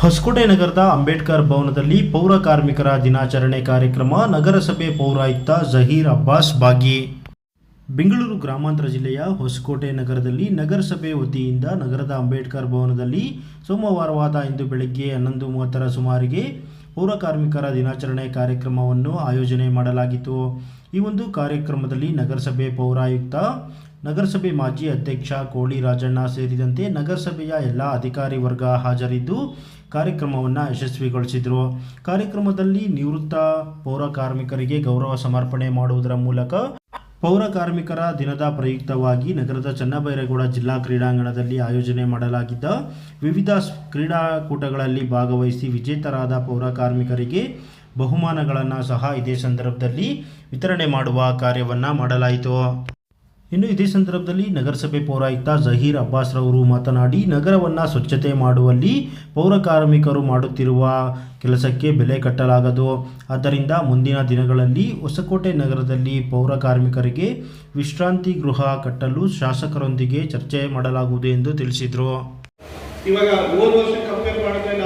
ಹೊಸಕೋಟೆ ನಗರದ ಅಂಬೇಡ್ಕರ್ ಭವನದಲ್ಲಿ ಪೌರ ಕಾರ್ಮಿಕರ ದಿನಾಚರಣೆ ಕಾರ್ಯಕ್ರಮ ನಗರಸಭೆ ಪೌರಾಯುಕ್ತ ಜಹೀರ್ ಅಬ್ಬಾಸ್ ಬಾಗಿ. ಬೆಂಗಳೂರು ಗ್ರಾಮಾಂತರ ಜಿಲ್ಲೆಯ ಹೊಸಕೋಟೆ ನಗರದಲ್ಲಿ ನಗರಸಭೆ ವತಿಯಿಂದ ನಗರದ ಅಂಬೇಡ್ಕರ್ ಭವನದಲ್ಲಿ ಸೋಮವಾರವಾದ ಇಂದು ಬೆಳಗ್ಗೆ ಹನ್ನೊಂದು ಮೂವತ್ತರ ಸುಮಾರಿಗೆ ಪೌರ ಕಾರ್ಮಿಕರ ದಿನಾಚರಣೆ ಕಾರ್ಯಕ್ರಮವನ್ನು ಆಯೋಜನೆ ಮಾಡಲಾಗಿತ್ತು. ಈ ಒಂದು ಕಾರ್ಯಕ್ರಮದಲ್ಲಿ ನಗರಸಭೆ ಪೌರಾಯುಕ್ತ ನಗರಸಭೆ ಮಾಜಿ ಅಧ್ಯಕ್ಷ ಕೋಳಿ ರಾಜಣ್ಣ ಸೇರಿದಂತೆ ನಗರಸಭೆಯ ಎಲ್ಲ ಅಧಿಕಾರಿ ವರ್ಗ ಹಾಜರಿದ್ದು ಕಾರ್ಯಕ್ರಮವನ್ನು ಯಶಸ್ವಿಗೊಳಿಸಿದರು. ಕಾರ್ಯಕ್ರಮದಲ್ಲಿ ನಿವೃತ್ತ ಪೌರ ಕಾರ್ಮಿಕರಿಗೆ ಗೌರವ ಸಮರ್ಪಣೆ ಮಾಡುವುದರ ಮೂಲಕ ಪೌರ ಕಾರ್ಮಿಕರ ದಿನದ ಪ್ರಯುಕ್ತವಾಗಿ ನಗರದ ಚನ್ನಬೈರೇಗೌಡ ಜಿಲ್ಲಾ ಕ್ರೀಡಾಂಗಣದಲ್ಲಿ ಆಯೋಜನೆ ಮಾಡಲಾಗಿದ್ದ ವಿವಿಧ ಕ್ರೀಡಾಕೂಟಗಳಲ್ಲಿ ಭಾಗವಹಿಸಿ ವಿಜೇತರಾದ ಪೌರ ಕಾರ್ಮಿಕರಿಗೆ ಬಹುಮಾನಗಳನ್ನು ಸಹ ಇದೇ ಸಂದರ್ಭದಲ್ಲಿ ವಿತರಣೆ ಮಾಡುವ ಕಾರ್ಯವನ್ನು ಮಾಡಲಾಯಿತು. ಇನ್ನು ಇದೇ ಸಂದರ್ಭದಲ್ಲಿ ನಗರಸಭೆ ಪೌರಾಯುಕ್ತ ಜಹೀರ್ ಅಬ್ಬಾಸ್ ರವರು ಮಾತನಾಡಿ, ನಗರವನ್ನು ಸ್ವಚ್ಛತೆ ಮಾಡುವಲ್ಲಿ ಪೌರ ಕಾರ್ಮಿಕರು ಮಾಡುತ್ತಿರುವ ಕೆಲಸಕ್ಕೆ ಬೆಲೆ ಕಟ್ಟಲಾಗದು. ಆದ್ದರಿಂದ ಮುಂದಿನ ದಿನಗಳಲ್ಲಿ ಹೊಸಕೋಟೆ ನಗರದಲ್ಲಿ ಪೌರ ಕಾರ್ಮಿಕರಿಗೆ ವಿಶ್ರಾಂತಿ ಗೃಹ ಕಟ್ಟಲು ಶಾಸಕರೊಂದಿಗೆ ಚರ್ಚೆ ಮಾಡಲಾಗುವುದು ಎಂದು ತಿಳಿಸಿದರು ಇವಾಗ ಹೋದ ವರ್ಷ ಕಂಪೇರ್ ಮಾಡಿದ್ರೆ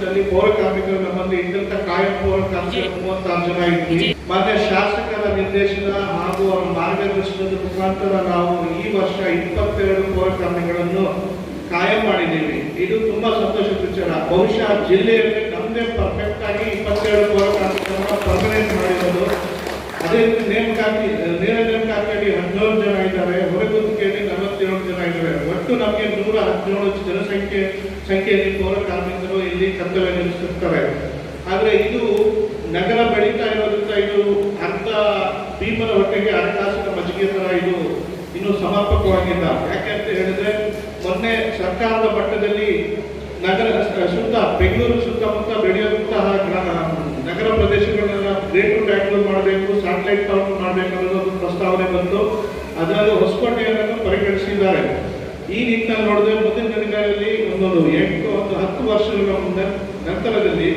ವರ್ಷದಲ್ಲಿ ಪೌರ ಕಾರ್ಮಿಕರು ನಮ್ಮಲ್ಲಿ ಇದ್ದಂತ ಕಾಯಂ ಪೌರ ಕಾರ್ಮಿಕರು ಮೂವತ್ತಾರು ಜನ ಇದ್ವಿ ಮತ್ತೆ ಶಾಸಕರ ನಿರ್ದೇಶನ ಹಾಗೂ ಅವರ ಮಾರ್ಗದರ್ಶನದ ಮುಖಾಂತರ ನಾವು ಈ ವರ್ಷ ಇಪ್ಪತ್ತೆರಡು ಪೌರ ಕಾರ್ಮಿಕರನ್ನು ಕಾಯಂ ಮಾಡಿದ್ದೀವಿ. ಇದು ತುಂಬಾ ಸಂತೋಷದ ವಿಚಾರ ಬಹುಶಃ ಜಿಲ್ಲೆಯಲ್ಲಿ ನಮ್ಮದೇ ಪರ್ಫೆಕ್ಟ್ ಆಗಿ ಇಪ್ಪತ್ತೆರಡು ಪೌರ ಕಾರ್ಮಿಕರನ್ನ ಪರ್ಮನೆಂಟ್ ಮಾಡಿರೋದು. ಅದೇ ನೇಮಕಾತಿ ನೇರ ನೇಮಕಾತಿಯಲ್ಲಿ ಹದಿನೇಳು ಜನ ಇದ್ದಾರೆ. ಜನ ಒಟ್ಟು ನಮಗೆ ನೂರ ಹದಿನೇಳು ಜನಸಂಖ್ಯೆ, ಸಂಖ್ಯೆಯಲ್ಲಿ ಪೌರ ಕಾರ್ಮಿಕರು ಇಲ್ಲಿ ಕರ್ತವ್ಯ ನಿರ್ವಹಿಸುತ್ತಾರೆ ಆದರೆ ಇದು ನಗರ ಬೆಳೀತಾ ಇರೋದ್ರಿಂದ ಇದು ಅರ್ಧ ಭೀಮನ ಹೊಟ್ಟೆಗೆ ಹಣಕಾಸಿನ ಮಜ್ಜಿಗೆ ಥರ ಇದು ಇನ್ನೂ ಸಮರ್ಪಕವಾಗಿಲ್ಲ ಯಾಕೆ ಅಂತ ಹೇಳಿದ್ರೆ ಮೊನ್ನೆ ಸರ್ಕಾರದ ಮಟ್ಟದಲ್ಲಿ ನಗರ ಸುತ್ತ ಬೆಂಗಳೂರು ಸುತ್ತಮುತ್ತ ಬೆಳೆಯುವಂತಹ ಗ್ರಾ- ನಗರ ಪ್ರದೇಶಗಳನ್ನ ಗ್ರೇಟರ್ ಬ್ಯಾಂಗ್ಳೂರ್ ಮಾಡಬೇಕು ಸ್ಯಾಟಲೈಟ್ ಟೌನ್ ಮಾಡಬೇಕು ಅನ್ನೋದು ಪ್ರಸ್ತಾವನೆ ಬಂತು. ಅದರಲ್ಲೂ ಹೊಸಕೋಟೆಯನ್ನು ಪರಿಗಣಿಸಿದ್ದಾರೆ. ಈ ನಿಟ್ಟಿನಲ್ಲಿ ನೋಡಿದ್ರೆ ಮುಂದಿನ ದಿನಗಳಲ್ಲಿ ಒಂದೊಂದು ಎಂಟು ಒಂದು ಹತ್ತು ವರ್ಷಗಳ ಮುಂದೆ ನಂತರದಲ್ಲಿ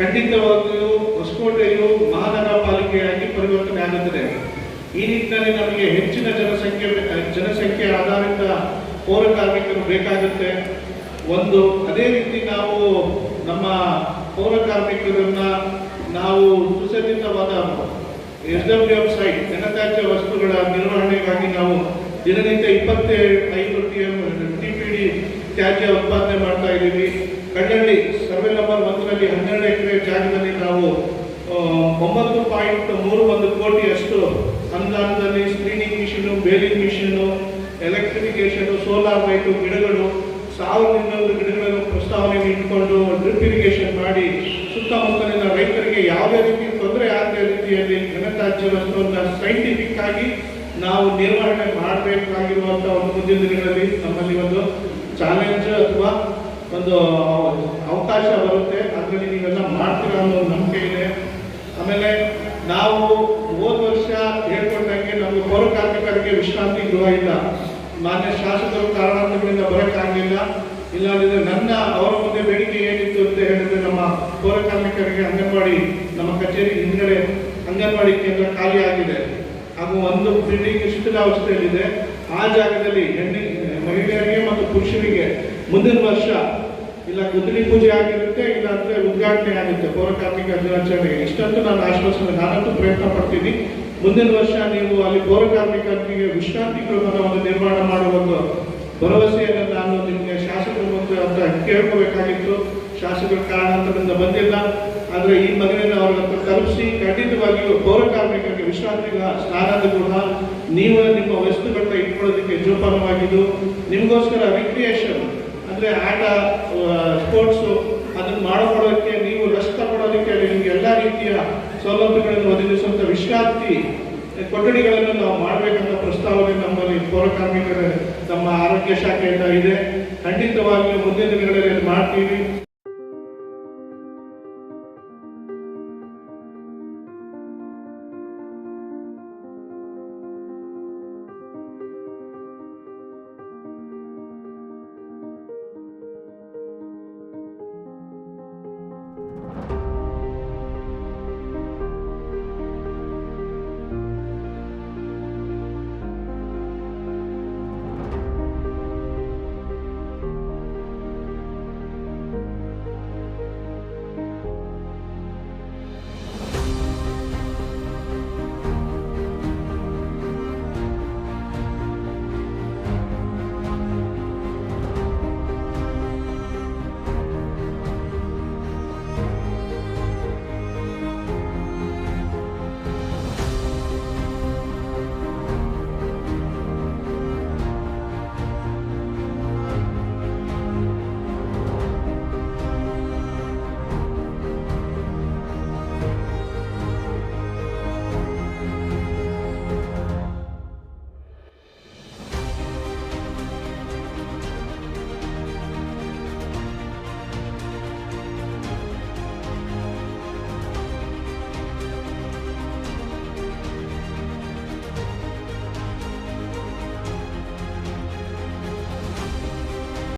ಖಂಡಿತವಾಗಿಯೂ ಹೊಸಕೋಟೆಯು ಮಹಾನಗರ ಪಾಲಿಕೆಯಾಗಿ ಪರಿವರ್ತನೆ ಆಗುತ್ತದೆ. ಈ ನಿಟ್ಟಿನಲ್ಲಿ ನಮಗೆ ಹೆಚ್ಚಿನ ಜನಸಂಖ್ಯೆ ಜನಸಂಖ್ಯೆ ಆಧಾರಿತ ಪೌರ ಕಾರ್ಮಿಕರು ಬೇಕಾಗುತ್ತೆ. ಒಂದು, ಅದೇ ರೀತಿ ನಾವು ನಮ್ಮ ಪೌರ ಕಾರ್ಮಿಕರನ್ನ ನಾವು ಸುಸಜ್ಜಿತವಾದ ಎಸ್ ಡಬ್ಲ್ಯೂ ಎಫ್ ಸೈಟ್ ಘನತ್ಯಾಜ್ಯ ವಸ್ತುಗಳ ನಿರ್ವಹಣೆಗಾಗಿ ನಾವು ದಿನನಿತ್ಯ ಇಪ್ಪತ್ತೈದು T M T P D ತ್ಯಾಜ್ಯ ಉತ್ಪಾದನೆ ಮಾಡ್ತಾ ಇದ್ದೀವಿ. ಕಣ್ಣಳ್ಳಿ ಸರ್ವೆ ನಂಬರ್ ಒಂದರಲ್ಲಿ ಹನ್ನೆರಡು ಎಕರೆ ಜಾಗದಲ್ಲಿ ನಾವು ಒಂಬತ್ತು ಪಾಯಿಂಟ್ ಮೂರು ಒಂದು ಕೋಟಿಯಷ್ಟು ಅನುದಾನದಲ್ಲಿ screening machine baling machine electrification solar light ಗಿಡಗಳು, ಸಾವಿರದ ಇನ್ನೊಂದು ಗಿಡಗಳನ್ನು ಪ್ರಸ್ತಾವನೆ ಇಟ್ಕೊಂಡು ಡ್ರಿಪ್ ಇರಿಗೇಷನ್ ಮಾಡಿ ಸುತ್ತಮುತ್ತಲಿನ ರೈತರಿಗೆ ಯಾವುದೇ ರೀತಿ ತೊಂದರೆ ಆಗದ ರೀತಿಯಲ್ಲಿ ಘನತ್ಯಾಜ್ಯ ವಸ್ತುವನ್ನು ಸೈಂಟಿಫಿಕ್ ಆಗಿ ನಾವು ನಿರ್ವಹಣೆ ಮಾಡಬೇಕಾಗಿರುವಂತಹ ಒಂದು ಮುಂದಿನ ದಿನಗಳಲ್ಲಿ ನಮ್ಮಲ್ಲಿ ಒಂದು ಚಾಲೆಂಜ್ ಅಥವಾ ಒಂದು ಅವಕಾಶ ಬರುತ್ತೆ. ಅದರಲ್ಲಿ ನೀವೆಲ್ಲ ಮಾಡ್ತೀರಾ ಅನ್ನೋ ಒಂದು ನಂಬಿಕೆ ಇದೆ. ಆಮೇಲೆ ನಾವು ಹೋದ ವರ್ಷ ಹೇಳ್ಕೊಂಡಂಗೆ ನಮ್ಮ ಪೌರ ಕಾರ್ಮಿಕರಿಗೆ ವಿಶ್ರಾಂತಿ ಗೃಹ ಇಲ್ಲ. ಮಾನ್ಯ ಶಾಸಕರು ಕಾರಣಾಂತರಗಳಿಂದ ಬರೋಕ್ಕಾಗಲಿಲ್ಲ. ಇಲ್ಲಾಂದ್ರೆ ನನ್ನ, ಅವರ ಮುಂದೆ ಬೇಡಿಕೆ ಏನಿತ್ತು ಅಂತ ಹೇಳಿದ್ರೆ ನಮ್ಮ ಪೌರ ಕಾರ್ಮಿಕರಿಗೆ ಅಂಗನವಾಡಿ, ನಮ್ಮ ಕಚೇರಿ ಹಿಂದ್ಗಡೆ ಅಂಗನವಾಡಿ ಕೇಂದ್ರ ಖಾಲಿ ಆಗಿದೆ. ಹಾಗೂ ಒಂದು ಬಿಲ್ಡಿಂಗ್ ಶಿಥಿಲಾವಸ್ಥೆಯಲ್ಲಿದೆ ಆ ಜಾಗದಲ್ಲಿ ಹೆಣ್ಣಿ, ಮಹಿಳೆಯರಿಗೆ ಮತ್ತು ಪುರುಷರಿಗೆ ಮುಂದಿನ ವರ್ಷ ಇಲ್ಲ ಗುದ್ದಲಿ ಪೂಜೆ ಆಗಿರುತ್ತೆ ಇಲ್ಲ ಅಂದ್ರೆ ಉದ್ಘಾಟನೆ ಆಗುತ್ತೆ, ಪೌರ ಕಾರ್ಮಿಕ ಇಷ್ಟಂತೂ ನಾನು ಆಶ್ವಾಸನೆ, ನಾನಂತೂ ಪ್ರಯತ್ನ ಪಡ್ತೀನಿ. ಮುಂದಿನ ವರ್ಷ ನೀವು ಅಲ್ಲಿ ಪೌರ ಕಾರ್ಮಿಕರಿಗೆ ವಿಶ್ರಾಂತಿ ಗೃಹವನ್ನು ನಿರ್ಮಾಣ ಮಾಡುವ ಒಂದು ಭರವಸೆಯನ್ನು ನಾನು ನಿಮಗೆ ಶಾಸಕರು ಮತ್ತು ಅಂತ ಕೇಳ್ಕೋಬೇಕಾಗಿತ್ತು. ಶಾಸಕರ ಕಾರಣಾಂತರದಿಂದ ಬಂದಿಲ್ಲ. ಆದ್ರೆ ಈ ಮನವಿಯನ್ನು ಅವರನ್ನು ತಲುಪಿಸಿ ಖಂಡಿತವಾಗಿಯೂ ಪೌರ ಕಾರ್ಮಿಕರಿಗೆ ವಿಶ್ರಾಂತಿ ಸ್ನಾನದ ಗೃಹ ನೀವು ನಿಮ್ಮ ವಸ್ತುಗಳನ್ನ ಇಟ್ಕೊಳ್ಳೋದಕ್ಕೆ ಜೋಪಾನವಾಗಿದ್ದು, ನಿಮಗೋಸ್ಕರ ರಿಕ್ರಿಯೇಷನ್ ಅಂದರೆ ಆಟ ಸ್ಪೋರ್ಟ್ಸು ಅದನ್ನು ಮಾಡಿಕೊಡೋದಕ್ಕೆ ನೀವು ರಸ್ತ ಕೊಡೋದಕ್ಕೆ ನಿಮಗೆ ಎಲ್ಲ ರೀತಿಯ ಸೌಲಭ್ಯಗಳನ್ನು ಒದಗಿಸುವಂಥ ವಿಶ್ರಾಂತಿ ಕೊಠಡಿಗಳನ್ನು ನಾವು ಮಾಡಬೇಕಂತ ಪ್ರಸ್ತಾವನೆ ನಮ್ಮಲ್ಲಿ ಪೌರ ಕಾರ್ಮಿಕರ, ನಮ್ಮ ಆರೋಗ್ಯ ಶಾಖೆಯಿಂದ ಇದೆ. ಖಂಡಿತವಾಗಿಯೂ ಮುಂದಿನ ದಿನಗಳಲ್ಲಿ ಮಾಡ್ತೀವಿ.